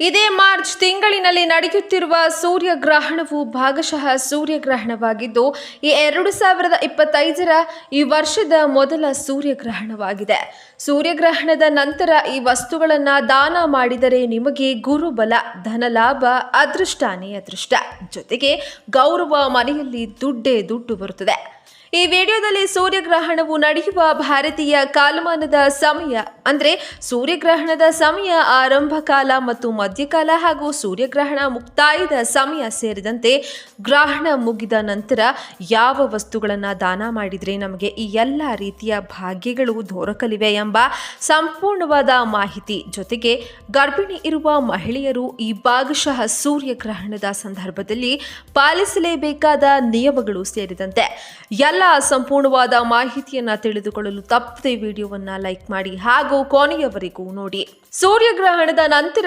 ಇದೇ ಮಾರ್ಚ್ ತಿಂಗಳಿನಲ್ಲಿ ನಡೆಯುತ್ತಿರುವ ಸೂರ್ಯಗ್ರಹಣವು ಭಾಗಶಃ ಸೂರ್ಯಗ್ರಹಣವಾಗಿದ್ದು, ಈ ಎರಡು ಸಾವಿರದ ಇಪ್ಪತ್ತೈದರ ಈ ವರ್ಷದ ಮೊದಲ ಸೂರ್ಯಗ್ರಹಣವಾಗಿದೆ. ಸೂರ್ಯಗ್ರಹಣದ ನಂತರ ಈ ವಸ್ತುಗಳನ್ನು ದಾನ ಮಾಡಿದರೆ ನಿಮಗೆ ಗುರುಬಲ, ಧನಲಾಭ ಅದೃಷ್ಟಾನೇ ಅದೃಷ್ಟ ಜೊತೆಗೆ ಗೌರವ ಮನೆಯಲ್ಲಿ ದುಡ್ಡೇ ದುಡ್ಡು ಬರುತ್ತದೆ. ಈ ವಿಡಿಯೋದಲ್ಲಿ ಸೂರ್ಯಗ್ರಹಣವು ನಡೆಯುವ ಭಾರತೀಯ ಕಾಲಮಾನದ ಸಮಯ, ಅಂದ್ರೆ ಸೂರ್ಯಗ್ರಹಣದ ಸಮಯ ಆರಂಭ ಕಾಲ ಮತ್ತು ಮಧ್ಯಕಾಲ ಹಾಗೂ ಸೂರ್ಯಗ್ರಹಣ ಮುಕ್ತಾಯದ ಸಮಯ ಸೇರಿದಂತೆ ಗ್ರಹಣ ಮುಗಿದ ನಂತರ ಯಾವ ವಸ್ತುಗಳನ್ನು ದಾನ ಮಾಡಿದರೆ ನಮಗೆ ಈ ಎಲ್ಲ ರೀತಿಯ ಭಾಗ್ಯಗಳು ದೊರಕಲಿವೆ ಎಂಬ ಸಂಪೂರ್ಣವಾದ ಮಾಹಿತಿ ಜೊತೆಗೆ ಗರ್ಭಿಣಿ ಇರುವ ಮಹಿಳೆಯರು ಈ ಭಾಗಶಃ ಸೂರ್ಯಗ್ರಹಣದ ಸಂದರ್ಭದಲ್ಲಿ ಪಾಲಿಸಲೇಬೇಕಾದ ನಿಯಮಗಳು ಸೇರಿದಂತೆ ಎಲ್ಲ ಸಂಪೂರ್ಣವಾದ ಮಾಹಿತಿಯನ್ನ ತಿಳಿದುಕೊಳ್ಳಲು ತಪ್ಪದೆ ವಿಡಿಯೋವನ್ನ ಲೈಕ್ ಮಾಡಿ ಹಾಗೂ ಕೊನೆಯವರೆಗೂ ನೋಡಿ. ಸೂರ್ಯಗ್ರಹಣದ ನಂತರ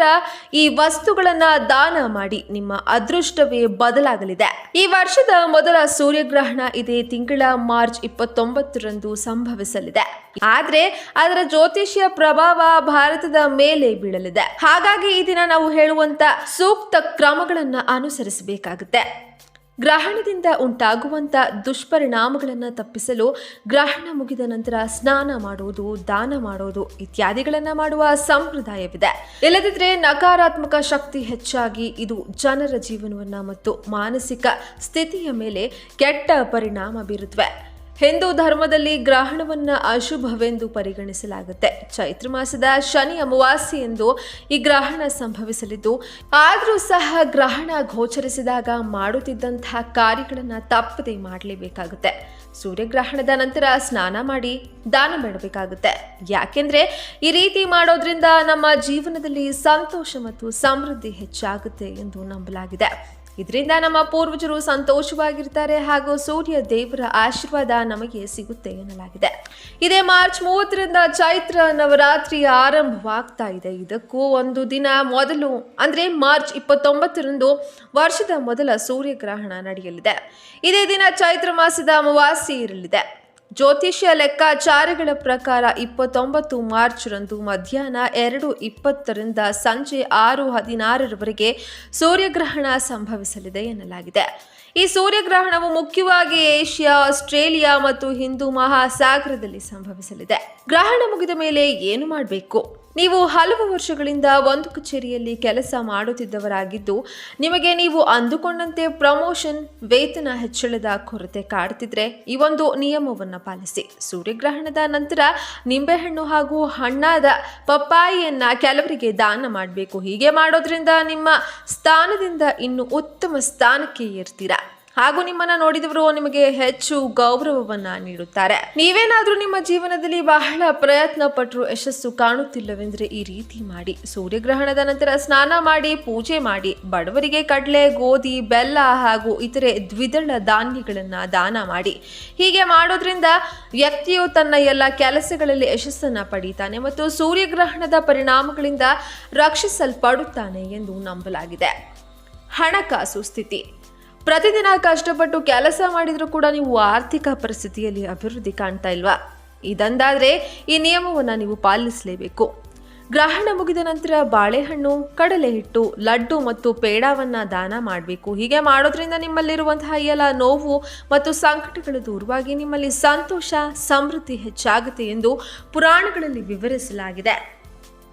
ಈ ವಸ್ತುಗಳನ್ನ ದಾನ ಮಾಡಿ ನಿಮ್ಮ ಅದೃಷ್ಟವೇ ಬದಲಾಗಲಿದೆ. ಈ ವರ್ಷದ ಮೊದಲ ಸೂರ್ಯಗ್ರಹಣ ಇದೇ ತಿಂಗಳ ಮಾರ್ಚ್ ಇಪ್ಪತ್ತೊಂಬತ್ತರಂದು ಸಂಭವಿಸಲಿದೆ. ಆದ್ರೆ ಅದರ ಜ್ಯೋತಿಷ್ಯ ಪ್ರಭಾವ ಭಾರತದ ಮೇಲೆ ಬೀಳಲಿದೆ. ಹಾಗಾಗಿ ಈ ದಿನ ನಾವು ಹೇಳುವಂತ ಸೂಕ್ತ ಕ್ರಮಗಳನ್ನ ಅನುಸರಿಸಬೇಕಾಗುತ್ತೆ. ಗ್ರಹಣದಿಂದ ಉಂಟಾಗುವಂಥ ದುಷ್ಪರಿಣಾಮಗಳನ್ನು ತಪ್ಪಿಸಲು ಗ್ರಹಣ ಮುಗಿದ ನಂತರ ಸ್ನಾನ ಮಾಡುವುದು, ದಾನ ಮಾಡೋದು ಇತ್ಯಾದಿಗಳನ್ನು ಮಾಡುವ ಸಂಪ್ರದಾಯವಿದೆ. ಇಲ್ಲದಿದ್ದರೆ ನಕಾರಾತ್ಮಕ ಶಕ್ತಿ ಹೆಚ್ಚಾಗಿ ಇದು ಜನರ ಜೀವನವನ್ನು ಮತ್ತು ಮಾನಸಿಕ ಸ್ಥಿತಿಯ ಮೇಲೆ ಕೆಟ್ಟ ಪರಿಣಾಮ ಬೀರುತ್ತವೆ ಹಿಂದೂ ಧರ್ಮದಲ್ಲಿ ಗ್ರಹಣವನ್ನು ಅಶುಭವೆಂದು ಪರಿಗಣಿಸಲಾಗುತ್ತೆ. ಚೈತ್ರ ಮಾಸದ ಶನಿ ಅಮಾವಾಸ್ಯೆ ಎಂದು ಈ ಗ್ರಹಣ ಸಂಭವಿಸಲಿದ್ದು, ಆದರೂ ಸಹ ಗ್ರಹಣ ಗೋಚರಿಸಿದಾಗ ಮಾಡುತ್ತಿದ್ದಂತಹ ಕಾರ್ಯಗಳನ್ನು ತಪ್ಪದೇ ಮಾಡಲೇಬೇಕಾಗುತ್ತೆ. ಸೂರ್ಯಗ್ರಹಣದ ನಂತರ ಸ್ನಾನ ಮಾಡಿ ದಾನ ಮಾಡಬೇಕಾಗುತ್ತೆ. ಯಾಕೆಂದ್ರೆ, ಈ ರೀತಿ ಮಾಡೋದ್ರಿಂದ ನಮ್ಮ ಜೀವನದಲ್ಲಿ ಸಂತೋಷ ಮತ್ತು ಸಮೃದ್ಧಿ ಹೆಚ್ಚಾಗುತ್ತೆ ಎಂದು ನಂಬಲಾಗಿದೆ. ಇದರಿಂದ ನಮ್ಮ ಪೂರ್ವಜರು ಸಂತೋಷವಾಗಿರ್ತಾರೆ ಹಾಗೂ ಸೂರ್ಯ ದೇವರ ಆಶೀರ್ವಾದ ನಮಗೆ ಸಿಗುತ್ತೆ ಎನ್ನಲಾಗಿದೆ. ಇದೇ ಮಾರ್ಚ್ ಮೂವತ್ತರಿಂದ ಚೈತ್ರ ನವರಾತ್ರಿ ಆರಂಭವಾಗ್ತಾ ಇದೆ. ಇದಕ್ಕೂ ಒಂದು ದಿನ ಮೊದಲು, ಅಂದ್ರೆ ಮಾರ್ಚ್ ಇಪ್ಪತ್ತೊಂಬತ್ತರಂದು ವರ್ಷದ ಮೊದಲ ಸೂರ್ಯಗ್ರಹಣ ನಡೆಯಲಿದೆ. ಇದೇ ದಿನ ಚೈತ್ರ ಮಾಸದ ಅಮಾವಾಸ್ಯೆ ಇರಲಿದೆ. ಜ್ಯೋತಿಷ್ಯ ಲೆಕ್ಕಾಚಾರಗಳ ಪ್ರಕಾರ ಇಪ್ಪತ್ತೊಂಬತ್ತು ಮಾರ್ಚ್ರಂದು ಮಧ್ಯಾಹ್ನ ಎರಡು ಇಪ್ಪತ್ತರಿಂದ ಸಂಜೆ ಆರು ಹದಿನಾರರವರೆಗೆ ಸೂರ್ಯಗ್ರಹಣ ಸಂಭವಿಸಲಿದೆ ಎನ್ನಲಾಗಿದೆ. ಈ ಸೂರ್ಯಗ್ರಹಣವು ಮುಖ್ಯವಾಗಿ ಏಷ್ಯಾ, ಆಸ್ಟ್ರೇಲಿಯಾ ಮತ್ತು ಹಿಂದೂ ಮಹಾಸಾಗರದಲ್ಲಿ ಸಂಭವಿಸಲಿದೆ. ಗ್ರಹಣ ಮುಗಿದ ಮೇಲೆ ಏನು ಮಾಡಬೇಕು? ನೀವು ಹಲವು ವರ್ಷಗಳಿಂದ ಒಂದು ಕಚೇರಿಯಲ್ಲಿ ಕೆಲಸ ಮಾಡುತ್ತಿದ್ದವರಾಗಿದ್ದು, ನಿಮಗೆ ನೀವು ಅಂದುಕೊಂಡಂತೆ ಪ್ರಮೋಷನ್, ವೇತನ ಹೆಚ್ಚಳದ ಕೊರತೆ ಕಾಡ್ತಿದ್ರೆ ಈ ಒಂದು ನಿಯಮವನ್ನು ಪಾಲಿಸಿ. ಸೂರ್ಯಗ್ರಹಣದ ನಂತರ ನಿಂಬೆಹಣ್ಣು ಹಾಗೂ ಹಣ್ಣಾದ ಪಪ್ಪಾಯಿಯನ್ನ ಕೆಲವರಿಗೆ ದಾನ ಮಾಡಬೇಕು. ಹೀಗೆ ಮಾಡೋದ್ರಿಂದ ನಿಮ್ಮ ಸ್ಥಾನದಿಂದ ಇನ್ನು ಉತ್ತಮ ಸ್ಥಾನಕ್ಕೆ ಏರ್ತೀರಾ? ಹಾಗೂ ನಿಮ್ಮನ್ನ ನೋಡಿದವರು ನಿಮಗೆ ಹೆಚ್ಚು ಗೌರವವನ್ನ ನೀಡುತ್ತಾರೆ. ನೀವೇನಾದ್ರೂ ನಿಮ್ಮ ಜೀವನದಲ್ಲಿ ಬಹಳ ಪ್ರಯತ್ನ ಪಟ್ಟರು ಯಶಸ್ಸು ಕಾಣುತ್ತಿಲ್ಲವೆಂದ್ರೆ ಈ ರೀತಿ ಮಾಡಿ. ಸೂರ್ಯಗ್ರಹಣದ ನಂತರ ಸ್ನಾನ ಮಾಡಿ, ಪೂಜೆ ಮಾಡಿ, ಬಡವರಿಗೆ ಕಡಲೆ, ಗೋಧಿ, ಬೆಲ್ಲ ಹಾಗೂ ಇತರೆ ದ್ವಿದಳ ಧಾನ್ಯಗಳನ್ನ ದಾನ ಮಾಡಿ. ಹೀಗೆ ಮಾಡೋದ್ರಿಂದ ವ್ಯಕ್ತಿಯು ತನ್ನ ಎಲ್ಲ ಕೆಲಸಗಳಲ್ಲಿ ಯಶಸ್ಸನ್ನ ಪಡೀತಾನೆ ಮತ್ತು ಸೂರ್ಯಗ್ರಹಣದ ಪರಿಣಾಮಗಳಿಂದ ರಕ್ಷಿಸಲ್ಪಡುತ್ತಾನೆ ಎಂದು ನಂಬಲಾಗಿದೆ. ಹಣಕಾಸು ಸ್ಥಿತಿ. ಪ್ರತಿದಿನ ಕಷ್ಟಪಟ್ಟು ಕೆಲಸ ಮಾಡಿದರೂ ಕೂಡ ನೀವು ಆರ್ಥಿಕ ಪರಿಸ್ಥಿತಿಯಲ್ಲಿ ಅಭಿವೃದ್ಧಿ ಕಾಣ್ತಾ ಇಲ್ವಾ? ಇದಂದಾದರೆ ಈ ನಿಯಮವನ್ನು ನೀವು ಪಾಲಿಸಲೇಬೇಕು. ಗ್ರಹಣ ಮುಗಿದ ನಂತರ ಬಾಳೆಹಣ್ಣು ಕಡಲೆ ಹಿಟ್ಟು ಲಡ್ಡು ಮತ್ತು ಪೇಡಾವನ್ನ ದಾನ ಮಾಡಬೇಕು. ಹೀಗೆ ಮಾಡೋದ್ರಿಂದ ನಿಮ್ಮಲ್ಲಿರುವಂತಹ ಎಲ್ಲ ನೋವು ಮತ್ತು ಸಂಕಟಗಳು ದೂರವಾಗಿ ನಿಮ್ಮಲ್ಲಿ ಸಂತೋಷ, ಸಮೃದ್ಧಿ ಹೆಚ್ಚಾಗುತ್ತೆ ಎಂದು ಪುರಾಣಗಳಲ್ಲಿ ವಿವರಿಸಲಾಗಿದೆ.